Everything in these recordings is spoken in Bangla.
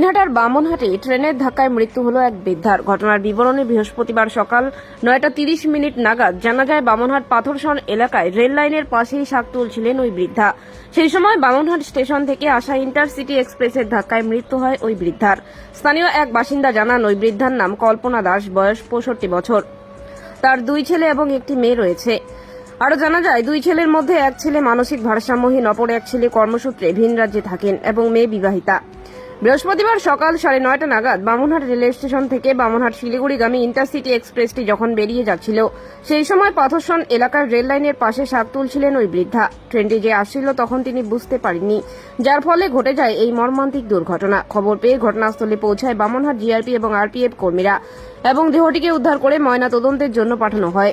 দিনহাটার বামনহাটে ট্রেনের ধাক্কায় মৃত্যু হলো এক বৃদ্ধার। ঘটনার বিবরণে বৃহস্পতিবার সকাল নয়টা তিরিশ মিনিট নাগাদ জানা যায়, বামনহাট পাথরসন এলাকায় রেল লাইনের পাশেই শাক তুলছিলেন ওই বৃদ্ধা। সেই সময় বামনহাট স্টেশন থেকে আসা ইন্টারসিটি এক্সপ্রেসের ধাক্কায় মৃত্যু হয় ওই বৃদ্ধার। স্থানীয় এক বাসিন্দা জানান, ওই বৃদ্ধার নাম কল্পনা দাস, বয়স পঁয়ষট্টি বছর। তার দুই ছেলে এবং একটি মেয়ে রয়েছে। আরও জানা যায়, দুই ছেলের মধ্যে এক ছেলে মানসিক ভারসাম্যহীন, অপর এক ছেলে কর্মসূত্রে ভিন রাজ্যে থাকেন এবং মেয়ে বিবাহিতা। বৃহস্পতিবার সকাল সাড়ে নয়টা নাগাদ বামনহাট রেল স্টেশন থেকে বামনহাট শিলিগুড়িগামী ইন্টারসিটি এক্সপ্রেসটি যখন বেরিয়ে যাচ্ছিল সেই সময় পাথরসন এলাকার রেল লাইনের পাশে শাক তুলছিলেন ওই বৃদ্ধা। ট্রেনটি যে আসছিল তখন তিনি বুঝতে পারেননি যার ফলে ঘটে যায় এই মর্মান্তিক দুর্ঘটনা। খবর পেয়ে ঘটনাস্থলে পৌঁছায় বামনহাট জিআরপি এবং আরপিএফ কর্মীরা এবং দেহটিকে উদ্ধার করে ময়না তদন্তের জন্য পাঠানো হয়।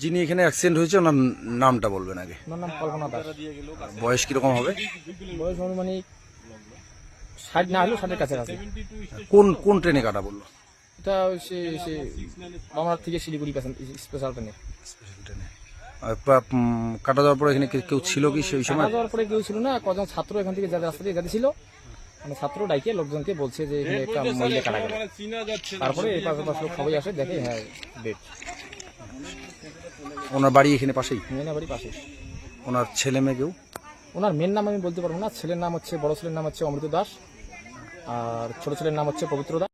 যিনি এখানে অ্যাক্সিডেন্ট হয়েছে ওনার নামটা বলবেন আগে। নাম কল্পনা দাস। বয়স কীরকম হবে? বয়স অনুমানিক ষাট না হলেও ষাটের কাছে আছে কোন কোন ট্রেনে কাটা বলল? এটা ওই সে সে বামনার থেকে শিলিগুড়ি স্পেশাল ট্রেনে স্পেশাল ট্রেনে কাটা যাওয়ার পর এখানে কেউ ছিল কি সেই সময়? যাওয়ার পরে কেউ ছিল না কজন ছাত্র এখান থেকে যাদের রাস্তা দিয়ে যাতে ছিল মানে ছাত্র ডাইকে লোকজনকে বলছে যে এখানে একটা মহিলা কাটা গেল। তারপরে এই পাশে পাশে লোক সবাই আসে দেখে হ্যাঁ ডেট ওনার বাড়ি এখানে পাশেই? মেনা বাড়ি পাশে ওনার ছেলে মেয়ে কেউ? ওনার মেন নাম আমি বলতে পারব না ছেলের নাম হচ্ছে বড় ছেলের নাম হচ্ছে অমৃত দাস। আর ছোট ছেলের নাম হচ্ছে পবিত্র দাস